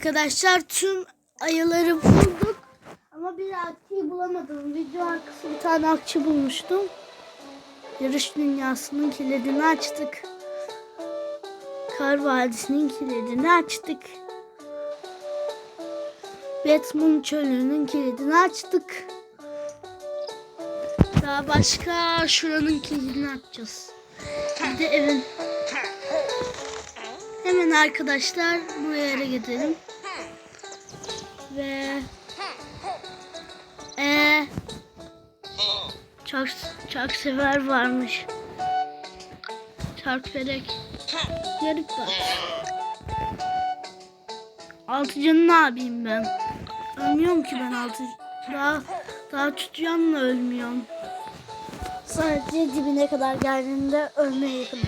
Arkadaşlar tüm ayıları bulduk. Ama bir akçıyı bulamadım. Video arkası bir tane akçı bulmuştum. Yarış dünyasının kilidini açtık. Kar Vadisi'nin kilidini açtık. Batman çölünün kilidini açtık. Daha başka şuranın kilidini açacağız. Bir de evin. Hemen arkadaşlar bu yere gidelim. Ve e çok çok sever varmış. Çarkfelek. Garip bak. Altı canı ne yapayım ben? Ölmüyorum ki ben altı. Daha daha tutuyanla ölmüyorum. Sadece dibine kadar geldiğinde ölmeye yakınım.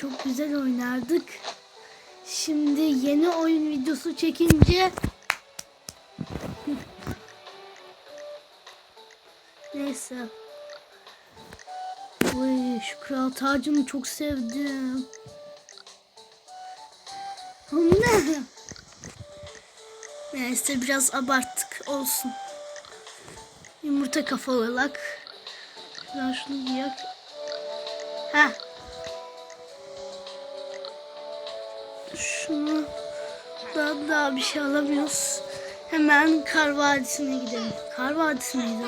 Çok güzel oynardık. Şimdi yeni oyun videosu çekince Neyse. Oy şu kral tacını çok sevdim. Ne? Neyse biraz abarttık olsun. Yumurta kafalılak. Ben şunu giyak. Ha. Daha, daha bir şey alamıyoruz. Hemen Kar Vadisi'ne gidelim. Kar Vadisi miydi?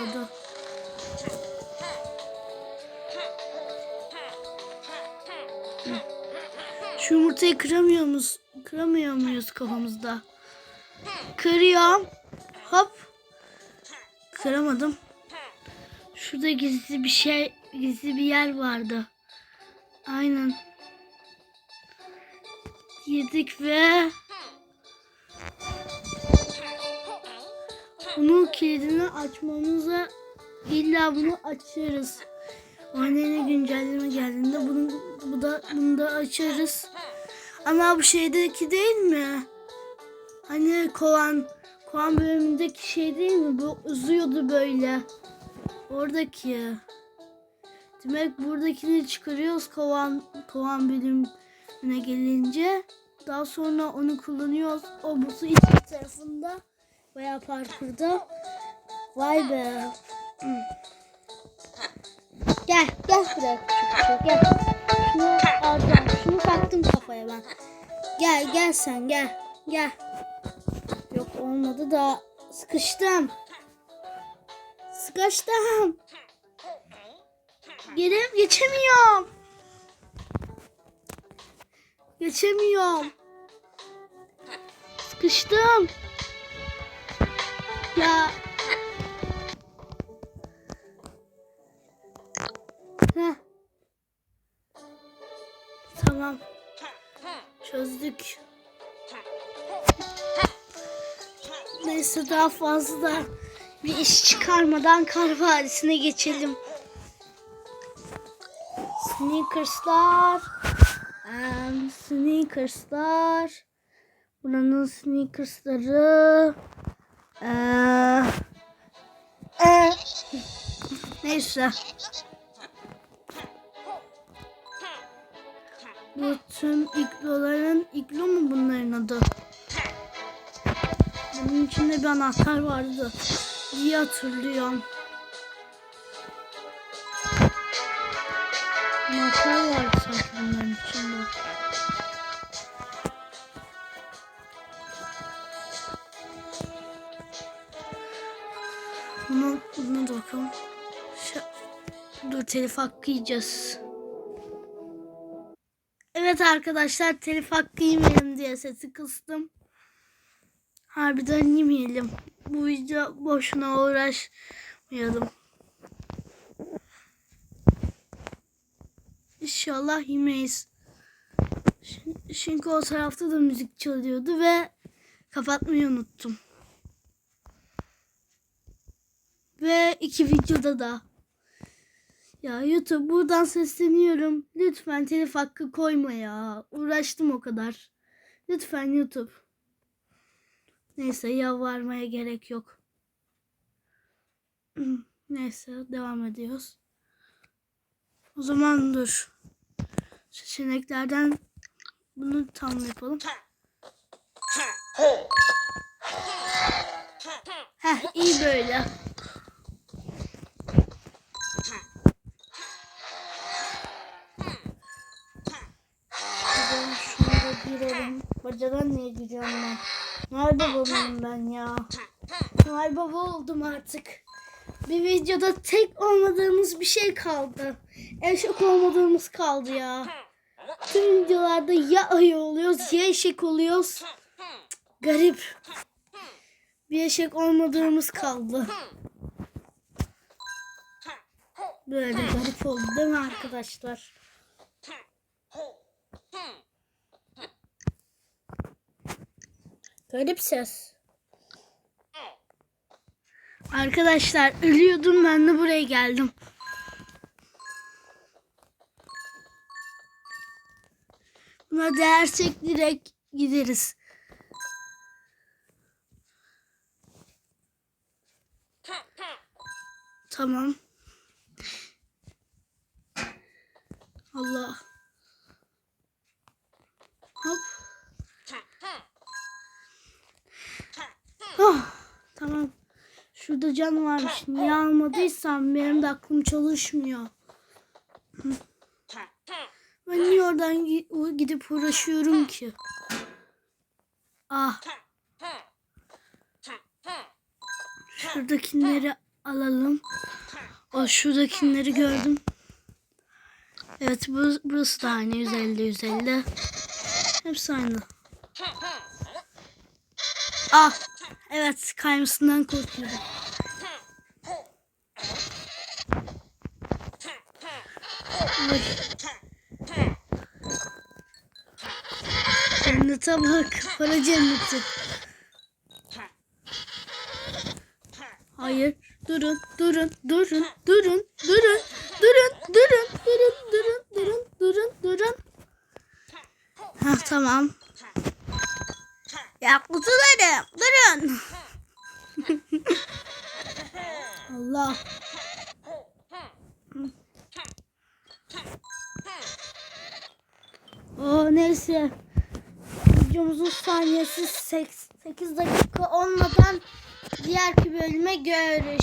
Hı. Şu yumurtayı kıramıyor muyuz? Kıramıyor muyuz kafamızda? Kırıyorum. Hop. Kıramadım. Şurada gizli bir şey, gizli bir yer vardı. Aynen. Girdik ve bunun kilidini açmamıza illa bunu açarız. Annene güncelleme geldiğinde bunu bu da bunu da açarız. Ama bu şeydeki değil mi? Hani kovan kovan bölümündeki şey değil mi? Bu uzuyordu böyle. Oradaki. Demek buradakini çıkarıyoruz kovan kovan bölümüne gelince. Daha sonra onu kullanıyoruz. O buzu iç tarafında veya parkurda. Vay be. Gel gel buraya küçük gel. Şunu alacağım. Şunu taktım kafaya ben. Gel gel sen gel. Gel. Yok olmadı da sıkıştım. Sıkıştım. Gelip geçemiyorum. Geçemiyorum. Sıkıştım. Ya. Tamam. Çözdük. Neyse daha fazla bir iş çıkarmadan kar vadisine geçelim. Sneakers'lar. Em, sneakers'lar. Buranın sneakers'ları. Ee, e, neyse. Bu tüm igloların iglo mu bunların adı? Bunun içinde bir anahtar vardı diye hatırlıyorum. Anahtar vardı sanki bunların telif hakkı yiyeceğiz. Evet arkadaşlar telif hakkı yemeyelim diye sesi kıstım. Harbiden yemeyelim. Bu video boşuna uğraşmayalım. İnşallah yemeyiz. Çünkü o tarafta da müzik çalıyordu ve kapatmayı unuttum. Ve iki videoda da. Ya YouTube buradan sesleniyorum. Lütfen telif hakkı koyma ya. Uğraştım o kadar. Lütfen YouTube. Neyse yalvarmaya gerek yok. Neyse devam ediyoruz. O zaman dur. Seçeneklerden bunu tam yapalım. Heh iyi böyle. Girelim. Bacadan niye gireceğim ben? Nerede babam ben ya? Noel Baba oldum artık. Bir videoda tek olmadığımız bir şey kaldı. Eşek olmadığımız kaldı ya. Tüm videolarda ya ayı oluyoruz ya eşek oluyoruz. Garip. Bir eşek olmadığımız kaldı. Böyle garip oldu değil mi arkadaşlar? Garip ses. Arkadaşlar ölüyordum ben de buraya geldim. Buna değersek direkt gideriz. Tamam. Allah. Hop. Oh, tamam. Şurada can varmış. Niye almadıysam benim de aklım çalışmıyor. Ben niye oradan gidip uğraşıyorum ki? Ah. Şuradakileri alalım. O şuradakileri gördüm. Evet bu, burası da aynı 150 150. Hepsi aynı. Ah. Evet kaymasından korkuyorum. Cennete bak. Para cenneti. Hayır. Durun, durun, durun, durun, durun, durun, durun, durun, durun, durun, durun, durun. Ha tamam. Ya kutularım, durun. Neyse. Videomuzun saniyesi 8 dakika olmadan diğer bölüme görüşürüz.